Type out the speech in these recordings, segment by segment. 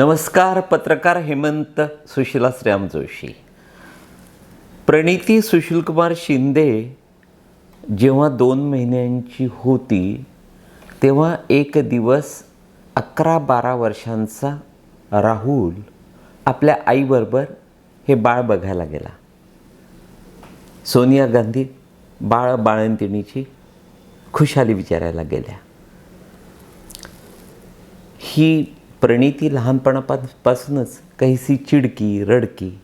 नमस्कार पत्रकार हेमंत सुशिला श्रीराम जोशी. प्रणिती सुशीलकुमार शिंदे जेव्हा दोन महिन्यांची होती तेव्हा एक दिवस अकरा बारा वर्षांचा राहुल आपल्या आईबरोबर हे बाळ बघायला गेला. सोनिया गांधी बाळ बाळंतिणीची खुशाली विचारायला गेल्या. ही प्रणिती लहानपणापासूनच काहीशी चिडकी रडकी.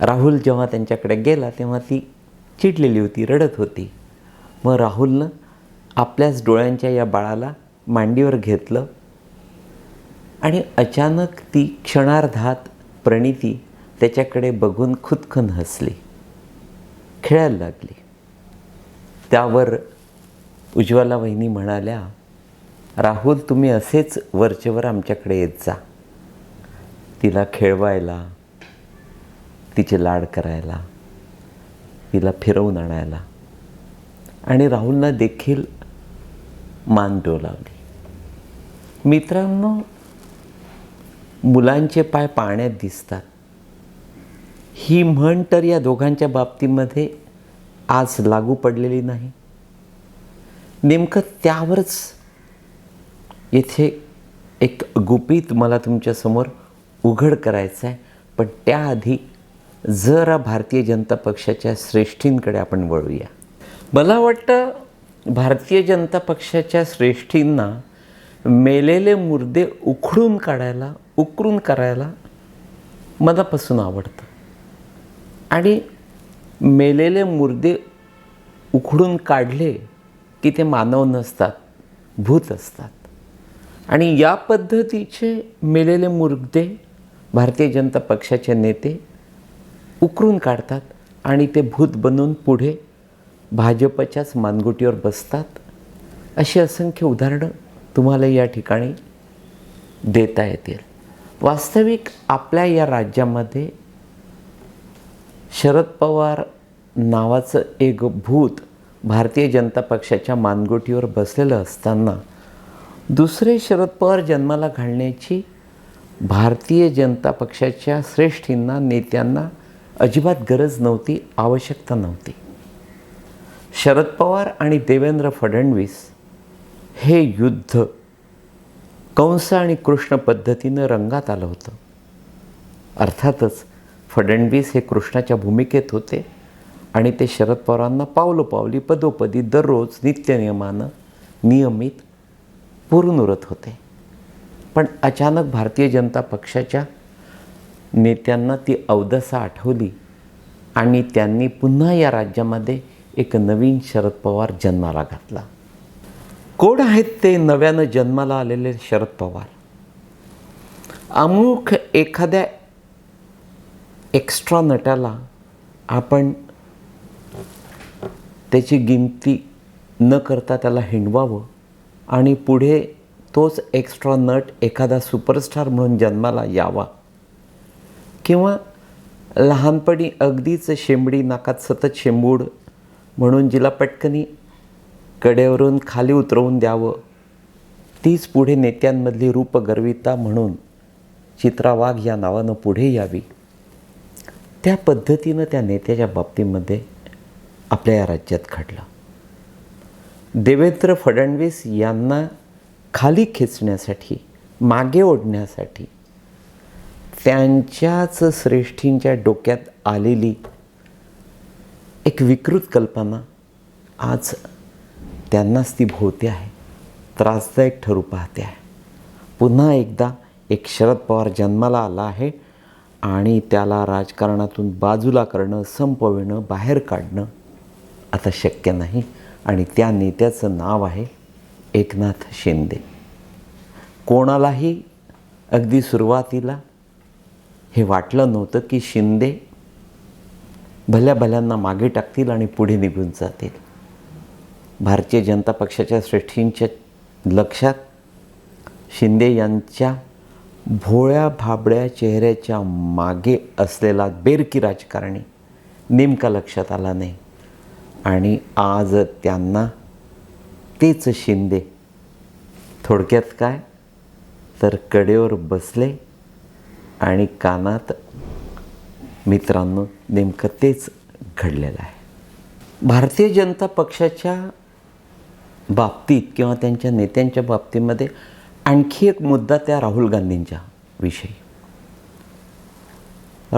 राहुल जेव्हा त्यांच्याकडे गेला तेव्हा ती चिडलेली होती रडत होती. मग राहुलनं आपल्याच डोळ्यांच्या या बाळाला मांडीवर घेतलं आणि अचानक ती क्षणार्धात प्रणिती त्याच्याकडे बघून खुदखन हसली. खेळायला लागली. त्यावर उज्ज्वला वहिनी म्हणाल्या राहुल तुम्ही असेच वरचेवर आमच्याकडे येत जा. तिला खेळवायला तिचे लाड करायला तिला फिरवून आणायला. आणि राहुलना देखील मान डोलावली मित्रांनो मुलांचे पाय पाण्यात दिसतात. ही म्हण तर या दोघांच्या बाबतीमध्ये आज लागू पडलेली नाही. नेमकं त्यावरच येथे एक गुपित मला तुमच्यासमोर उघड करायचं आहे पण त्याआधी जरा भारतीय जनता पक्षाच्या श्रेष्ठींकडे आपण वळूया. मला वाटतं भारतीय जनता पक्षाच्या श्रेष्ठींना मेलेले मुर्दे उखडून काढायला उकरून करायला मनापासून आवडतं. आणि मेलेले मुर्दे उखडून काढले की ते मानव नसतात भूत असतात. आणि या पद्धतीचे मेलेले मुर्दे भारतीय जनता पक्षाचे नेते उकरून काढतात आणि ते भूत बनून पुढे भाजपच्याच मानगुटीवर बसतात. अशी असंख्य उदाहरणं तुम्हाला या ठिकाणी देता येतील. वास्तविक आपल्या या राज्यामध्ये शरद पवार नावाचं एक भूत भारतीय जनता पक्षाच्या मानगुटीवर बसलेलं असताना दुसरे शरद पवार जन्माला घालण्याची भारतीय जनता पक्षाच्या श्रेष्ठींना नेत्यांना अजिबात गरज नव्हती आवश्यकता नव्हती. शरद पवार आणि देवेंद्र फडणवीस हे युद्ध कंस आणि कृष्ण पद्धतीनं रंगात आलं होतं. अर्थातच फडणवीस हे कृष्णाच्या भूमिकेत होते आणि ते शरद पवारांना पावलोपावली पदोपदी दररोज नित्यनियमानं नियमित पूर्ण उरत होते. पण अचानक भारतीय जनता पक्षाच्या नेत्यांना ती अवदसा आठवली आणि त्यांनी पुन्हा या राज्यामध्ये एक नवीन शरद पवार जन्माला घातला. कोण आहेत ते नव्यानं जन्माला आलेले शरद पवार? अमुक एखाद्या एक्स्ट्रा नटाला आपण त्याची गिनती न करता त्याला हिंडवावं. आणि पुढे तोच एक्स्ट्रा नट एखादा सुपरस्टार म्हणून जन्माला यावा. किंवा लहानपणी अगदीच शेंबडी नाकात सतत शेंबूड म्हणून जिला पटकनी कडेवरून खाली उतरवून द्यावं. तीच पुढे नेत्यांमधली रूपगर्विता म्हणून चित्रा वाघ या नावानं पुढे यावी. त्या पद्धतीनं त्या नेत्याच्या बाबतीमध्ये आपल्या या राज्यात घडलं. देवेंद्र फडणवीस यांना खाली खेचण्यासाठी मागे ओढण्यासाठी त्यांच्याच श्रेष्ठींच्या डोक्यात आलेली एक विकृत कल्पना आज त्यांनाच ती भोवते आहे. त्रासदायक ठरू पाहते आहे. पुन्हा एकदा एक शरद पवार जन्माला आला आहे आणि त्याला राजकारणातून बाजूला करणं संपविणं बाहेर काढणं आता शक्य नाही. आणि त्या नेत्याचं नाव आहे एकनाथ शिंदे. कोणालाही अगदी सुरुवातीला हे वाटलं नव्हतं की शिंदे भल्या भल्यांना मागे टाकतील आणि पुढे निघून जातील. भारतीय जनता पक्षाच्या श्रेष्ठींच्या लक्षात शिंदे यांच्या भोळ्या भाबड्या चेहऱ्याच्या मागे असलेला बेरकी राजकारणी नेमका लक्षात आला नाही. आणि आज त्यांना तेच शिंदे. थोडक्यात काय? तर कडेवर बसले आणि कानात मित्रांनो नेमकं तेच घडलेलं आहे. भारतीय जनता पक्षाच्या बाबतीत किंवा त्यांच्या नेत्यांच्या बाबतीमध्ये आणखी एक मुद्दा त्या राहुल गांधींच्या विषयी.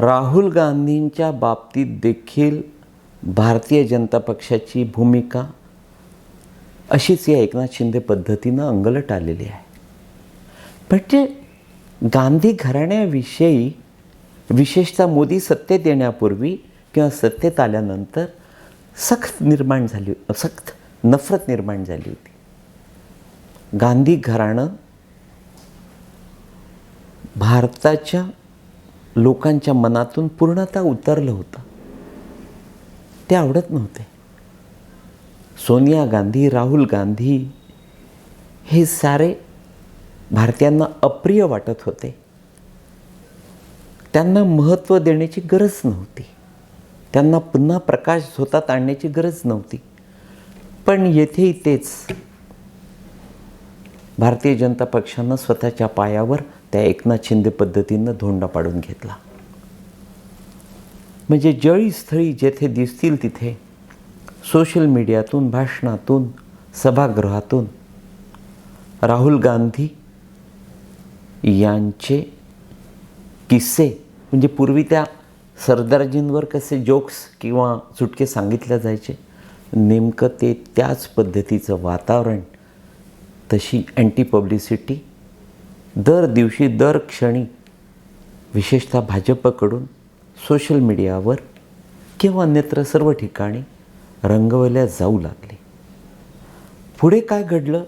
राहुल गांधींच्या बाबतीत देखील भारतीय जनता पक्षाची भूमिका अशीच या एकनाथ शिंदे पद्धतीनं अंगलट आलेली आहे. म्हणजे गांधी घराण्याविषयी विशेषतः मोदी सत्तेत येण्यापूर्वी किंवा सत्तेत आल्यानंतर सख्त निर्माण झाली सख्त नफरत निर्माण झाली होती. गांधी घराणं भारताच्या लोकांच्या मनातून पूर्णतः उतरलं होतं. ते आवडत नव्हते. सोनिया गांधी राहुल गांधी हे सारे भारतीयांना अप्रिय वाटत होते. त्यांना महत्त्व देण्याची गरज नव्हती. त्यांना पुन्हा प्रकाश झोतात आणण्याची गरज नव्हती. पण येथेही तेच भारतीय जनता पक्षानं स्वतःच्या पायावर त्या एकनाथ शिंदे पद्धतीनं धोंडा पाडून घेतला. म्हणजे जळी स्थळी जेथे दिसतील तिथे सोशल मीडियातून भाषणातून सभागृहातून राहुल गांधी यांचे किस्से म्हणजे पूर्वी त्या सरदारजींवर कसे जोक्स किंवा चुटके सांगितले जायचे नेमकं ते त्याच पद्धतीचं वातावरण तशी अँटी पब्लिसिटी दर दिवशी दर क्षणी विशेषतः भाजपकडून सोशल मीडियावर किंवा अन्यत्र सर्व ठिकाणी रंगवल्या जाऊ लागले. पुढे काय घडलं?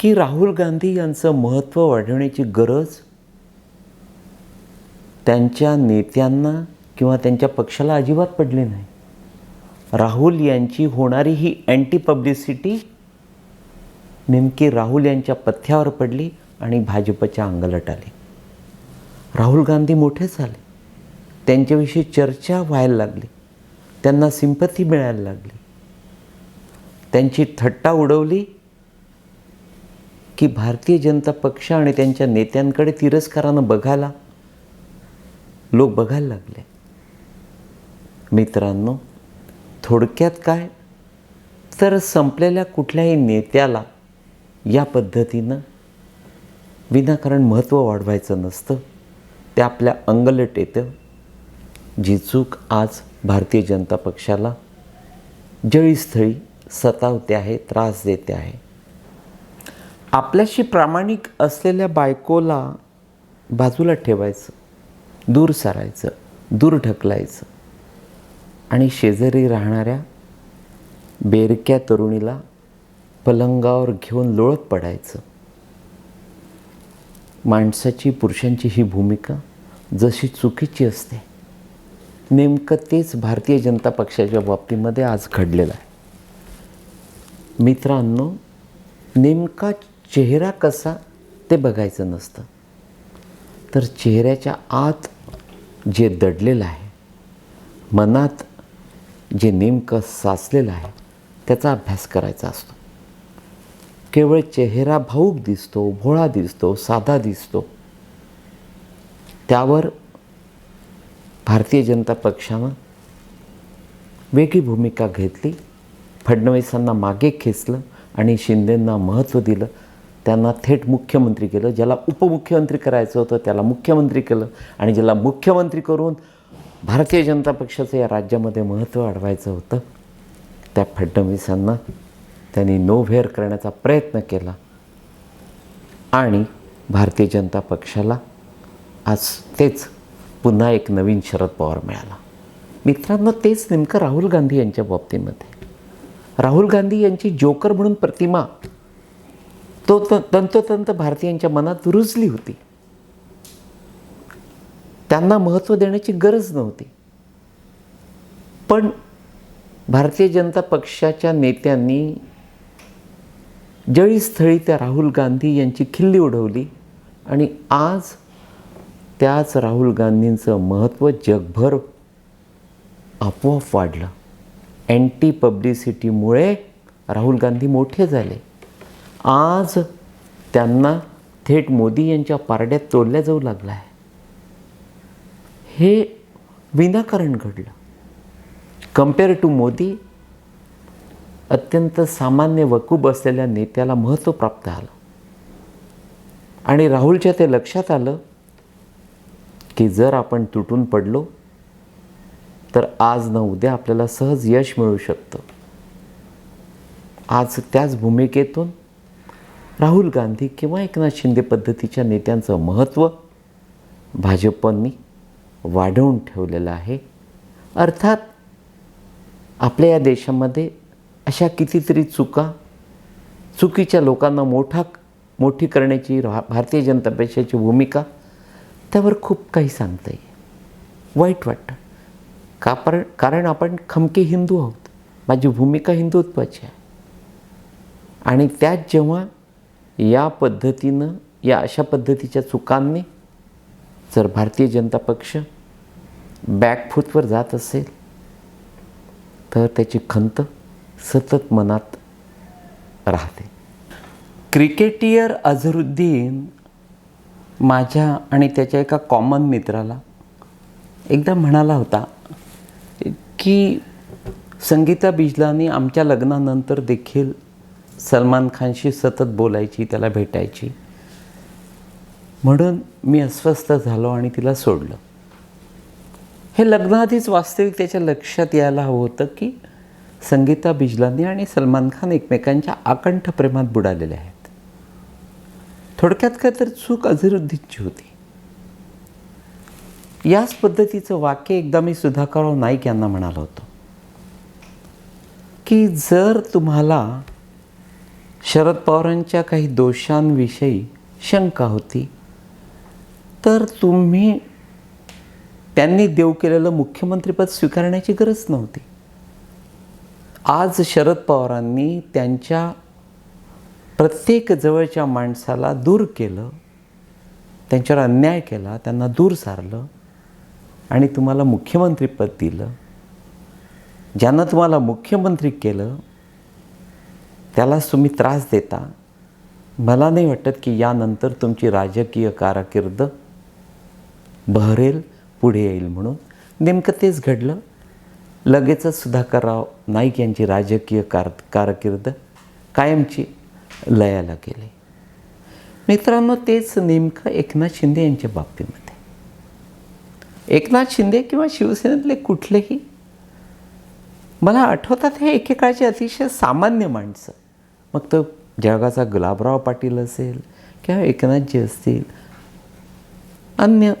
की राहुल गांधी यांचं महत्त्व वाढवण्याची गरज त्यांच्या नेत्यांना किंवा त्यांच्या पक्षाला अजिबात पडली नाही. राहुल यांची होणारी ही अँटी पब्लिसिटी नेमकी राहुल यांच्या पथ्यावर पडली आणि भाजपच्या अंगलट आली राहुल गांधी मोठे झाले. त्यांच्याविषयी चर्चा व्हायला लागली. त्यांना सिंपथी मिळायला लागली. त्यांची थट्टा उडवली की भारतीय जनता पक्ष आणि त्यांच्या नेत्यांकडे तिरस्कारानं बघायला. लोक बघायला लागले. मित्रांनो थोडक्यात काय? तर संपलेल्या कुठल्याही नेत्याला या पद्धतीनं विनाकारण महत्त्व वाढवायचं नसतं. ते आपल्या अंगलट येतं. जी चूक आज भारतीय जनता पक्षाला जळीस्थळी सतावते आहे त्रास देते आहे. आपल्याशी प्रामाणिक असलेल्या बायकोला बाजूला ठेवायचं दूर सारायचं दूर ढकलायचं आणि शेजारी राहणाऱ्या बेरक्या तरुणीला पलंगावर घेऊन लोळत पडायचं. माणसाची पुरुषांची ही भूमिका जशी चुकीची असते नेमकं तेच भारतीय जनता पक्षाच्या बाबतीमध्ये आज घडलेलं आहे. मित्रांनो नेमका चेहरा कसा ते बघायचं नसतं. तर चेहऱ्याच्या आत जे दडलेलं आहे मनात जे नेमकं साचलेलं आहे त्याचा अभ्यास करायचा असतो. केवळ चेहरा भाऊक दिसतो भोळा दिसतो साधा दिसतो. त्यावर भारतीय जनता पक्षानं वेगळी भूमिका घेतली. फडणवीसांना मागे खेचलं आणि शिंदेंना महत्त्व दिलं. त्यांना थेट मुख्यमंत्री केलं. ज्याला उपमुख्यमंत्री करायचं होतं त्याला मुख्यमंत्री केलं आणि ज्याला मुख्यमंत्री करून भारतीय जनता पक्षाचं या राज्यामध्ये महत्त्व वाढवायचं होतं त्या फडणवीसांना त्यांनी नो करण्याचा प्रयत्न केला आणि भारतीय जनता पक्षाला आज तेच पुन्हा एक नवीन शरद पवार मिळाला. मित्रांनो तेच नेमकं राहुल गांधी यांच्या बाबतीमध्ये. राहुल गांधी यांची जोकर म्हणून प्रतिमा तो त तंतोतंत भारतीयांच्या मनात रुजली होती. त्यांना महत्त्व देण्याची गरज नव्हती. पण भारतीय जनता पक्षाच्या नेत्यांनी जळीस्थळी त्या राहुल गांधी यांची खिल्ली उडवली आणि आज त्याच राहुल गांधींचं महत्त्व जगभर आपोआप वाढलं. अँटी पब्लिसिटीमुळे राहुल गांधी मोठे झाले. आज त्यांना थेट मोदी यांच्या पारड्यात तोडल्या जाऊ लागला आहे हे विनाकारण घडलं. कंपेअर टू मोदी अत्यंत सामान्य वकूब असलेल्या नेत्याला महत्त्व प्राप्त आलं. आणि राहुलच्या ते लक्षात आलं की जर आपण तुटून पडलो तर आज न उद्या आपल्याला सहज यश मिळू शकतं. आज त्याच भूमिकेतून राहुल गांधी किंवा एकनाथ शिंदे पद्धतीच्या नेत्यांचं महत्त्व भाजपनी वाढवून ठेवलेलं आहे. अर्थात आपल्या या देशामध्ये अशा कितीतरी चुका चुकीच्या लोकांना मोठा मोठी करण्याची भारतीय जनता पक्षाची भूमिका त्यावर खूप काही सांगता येईल वाईट वाटतं. का पर कारण आपण खमके हिंदू आहोत. माझी भूमिका हिंदुत्वाची आहे. आणि त्यात जेव्हा या पद्धतीनं या अशा पद्धतीच्या चुकांनी जर भारतीय जनता पक्ष बॅकफूटवर जात असेल तर त्याची खंत सतत मनात राहते. क्रिकेटियर अझरुद्दीन माझ्या आणि त्याच्या एका कॉमन मित्राला एकदा म्हणाला होता की संगीता बिजलानी आमच्या लग्नानंतर देखील सलमान खानशी सतत बोलायची त्याला भेटायची. म्हणून मी अस्वस्थ झालो आणि तिला सोडलं. हे लग्नाआधीच वास्तविक त्याच्या लक्षात यायला हवं होतं की संगीता बिजलानी आणि सलमान खान एकमेकांच्या आकंठ प्रेमात बुडालेले आहे थोडक्यात काय तर चूक अझरुद्दीनची होती. याच पद्धतीचं वाक्य एकदा मी सुधाकरराव नाईक यांना म्हणालो होतो. की जर तुम्हाला शरद पवारांच्या काही दोषांविषयी शंका होती तर तुम्ही त्यांनी देव केलेलं मुख्यमंत्रीपद स्वीकारण्याची गरज नव्हती. आज शरद पवारांनी त्यांच्या प्रत्येक जवळच्या माणसाला दूर केलं त्यांच्यावर अन्याय केला त्यांना दूर सारलं आणि तुम्हाला मुख्यमंत्रीपद दिलं. ज्यांना तुम्हाला मुख्यमंत्री केलं त्यालाच तुम्ही त्रास देता. मला नाही वाटत की यानंतर तुमची राजकीय कारकीर्द बहरेल पुढे येईल म्हणून. नेमकं तेच घडलं. लगेचच सुधाकरराव नाईक यांची राजकीय कार कारकीर्द कायमची लयाला गेले मित्रांनो तेच नेमकं एकनाथ शिंदे यांच्या बाबतीमध्ये. एकनाथ शिंदे किंवा शिवसेनेतले कुठलेही मला आठवतात हे एकेकाळचे अतिशय सामान्य माणसं. मग तो जगाचा गुलाबराव पाटील असेल किंवा एकनाथजी असतील अन्य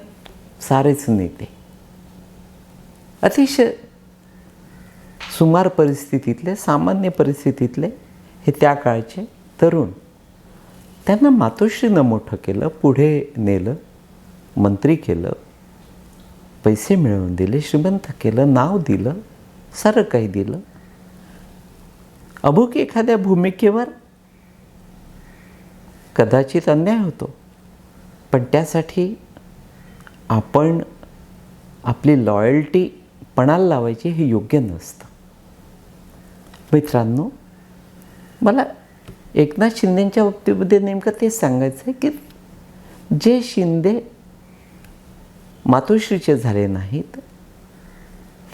सारेच नेते. अतिशय सुमार परिस्थितीतले सामान्य परिस्थितीतले हे त्या काळचे तरुण. त्यांना मातोश्रीनं मोठं केलं पुढे नेलं मंत्री केलं पैसे मिळवून दिले श्रीमंत केलं नाव दिलं सारं काही दिलं. अमुक एखाद्या भूमिकेवर कदाचित अन्याय होतो. पण त्यासाठी आपण आपली लॉयल्टी पणाला लावायची हे योग्य नसतं. मित्रांनो मला एकनाथ शिंदेच्या बाबतीमध्ये नेमकं तेच सांगायचं आहे की जे शिंदे मातोश्रीचे झाले नाहीत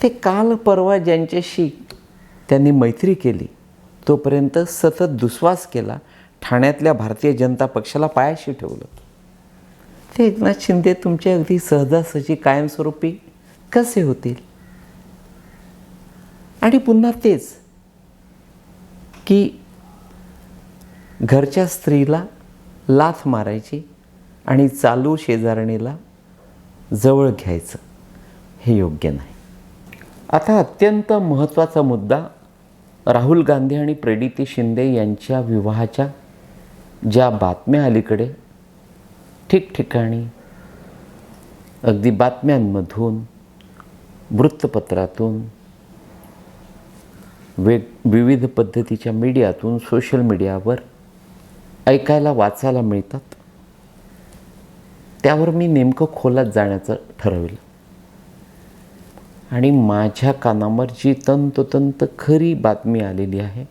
ते काल परवा ज्यांच्याशी त्यांनी मैत्री केली तोपर्यंत सतत दुस्वास केला ठाण्यातल्या भारतीय जनता पक्षाला पायाशी ठेवलं. ते एकनाथ शिंदे तुमच्या अगदी सहजासहजी कायमस्वरूपी कसे होतील? आणि पुन्हा तेच की घरच्या स्त्रीला लाथ मारायची आणि चालू शेजारणीला जवळ घ्यायचं हे योग्य नाही. आता अत्यंत महत्त्वाचा मुद्दा राहुल गांधी आणि प्रेडिती शिंदे यांच्या विवाहाच्या ज्या बातम्या अलीकडे ठिकठिकाणी अगदी बातम्यांमधून वृत्तपत्रातून वेग विविध पद्धतीच्या मीडियातून सोशल मीडियावर ऐकायला वाचायला मिळतात. त्यावर मी नेमकं खोलात जाण्याचं ठरवलं. आणि माझ्या कानावर जी तंतोतंत खरी बातमी आलेली आहे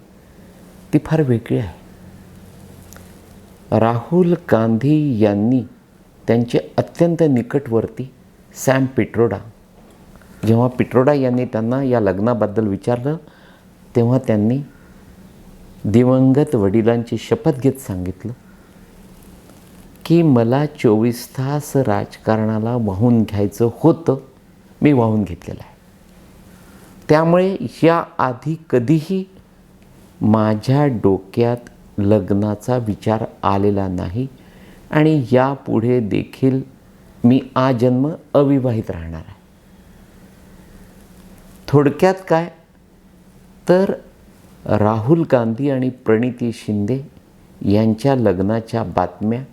ती फार वेगळी आहे. राहुल गांधी यांनी त्यांचे अत्यंत निकटवर्ती सॅम पिट्रोडा जेव्हा पिट्रोडा यांनी त्यांना या लग्नाबद्दल विचारलं तेव्हा त्यांनी दिवंगत वडिलांची शपथ घेत सांगितलं की मला चोवीस तास राजकारणाला वाहून घ्यायचं होतं मी वाहून घेतलेलं आहे. त्यामुळे या आधी कधीही माझ्या डोक्यात लग्नाचा विचार आलेला नाही आणि यापुढे देखील मी आजन्म अविवाहित राहणार आहे. थोडक्यात काय? तर राहुल गांधी आणि प्रणिती शिंदे यांच्या लग्नाच्या बातम्या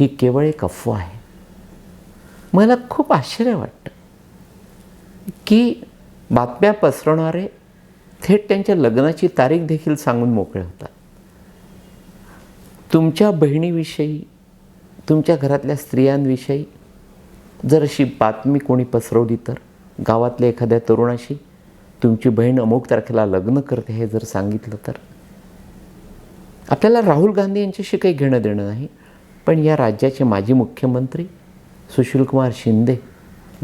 ही केवळ एक अफवा आहे. मला खूप आश्चर्य वाटतं की बातम्या पसरवणारे थेट त्यांच्या लग्नाची तारीख देखील सांगून मोकळे होतात. तुमच्या बहिणीविषयी तुमच्या घरातल्या स्त्रियांविषयी जर अशी बातमी कोणी पसरवली तर गावातल्या एखाद्या तरुणाशी तुमची बहीण अमुक तारखेला लग्न करते हे जर सांगितलं तर? आपल्याला राहुल गांधी यांच्याशी काही घेणं देणं नाही पण या राज्याचे माजी मुख्यमंत्री सुशीलकुमार शिंदे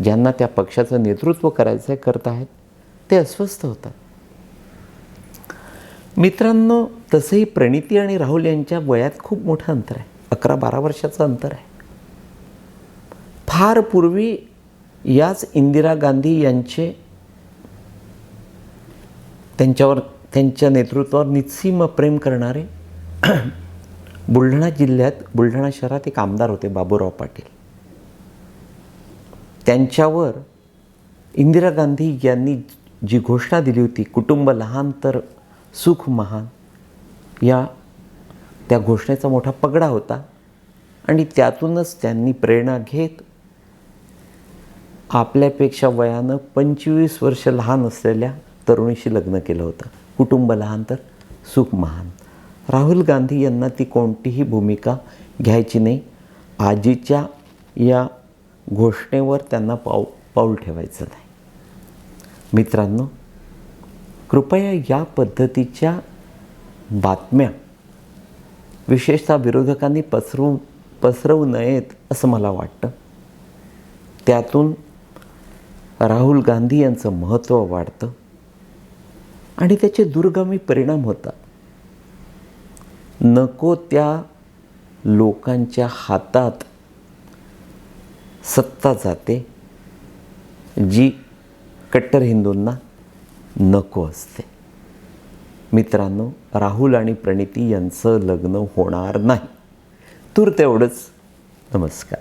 ज्यांना त्या पक्षाचं नेतृत्व करायचं आहे करत आहेत ते अस्वस्थ होतात. मित्रांनो तसंही प्रणिती आणि राहुल यांच्या वयात खूप मोठं अंतर आहे. अकरा बारा वर्षाचं अंतर आहे. फार पूर्वी याच इंदिरा गांधी यांचे त्यांच्यावर त्यांच्या नेतृत्वावर निस्सीम प्रेम करणारे बुलढाणा जिल्ह्यात बुलढाणा शहरात एक आमदार होते बाबूराव पाटील. त्यांच्यावर इंदिरा गांधी यांनी जी घोषणा दिली होती कुटुंब लहान तर सुख महान या त्या घोषणेचा मोठा पगडा होता. आणि त्यातूनच त्यांनी प्रेरणा घेत आपल्यापेक्षा वयानं पंचवीस वर्ष लहान असलेल्या तरुणीशी लग्न केलं होतं. कुटुंब लहान तर सुख महान. राहुल गांधी यांना ती कोणतीही भूमिका घ्यायची नाही. आजीच्या या घोषणेवर त्यांना पाऊ पाऊल ठेवायचं नाही. मित्रांनो कृपया या पद्धतीच्या बातम्या विशेषतः विरोधकांनी पसरू पसरवू नयेत असं मला वाटतं. त्यातून राहुल गांधी यांचं महत्त्व वाढतं. आणि त्याचे दुर्गमी परिणाम होतात. नको त्या लोकांच्या हातात सत्ता जाते जी कट्टर हिंदूंना नको असते. मित्रांनो राहुल आणि प्रणिती यांचं लग्न होणार नाही. तूर तेवढंच. नमस्कार.